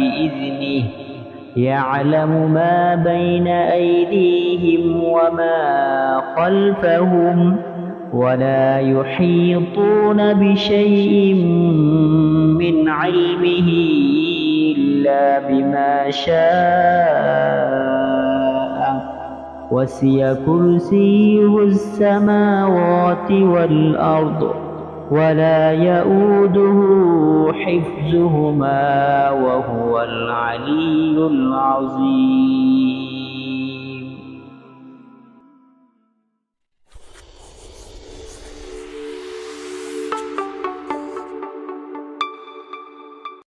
بإذنه. يعلم ما بين أيديهم وما خلفهم ولا يحيطون بشيء من علمه إلا بما شاء. وسي كرسيه السماوات والأرض ولا يؤوده حفظهما وهو العلي العظيم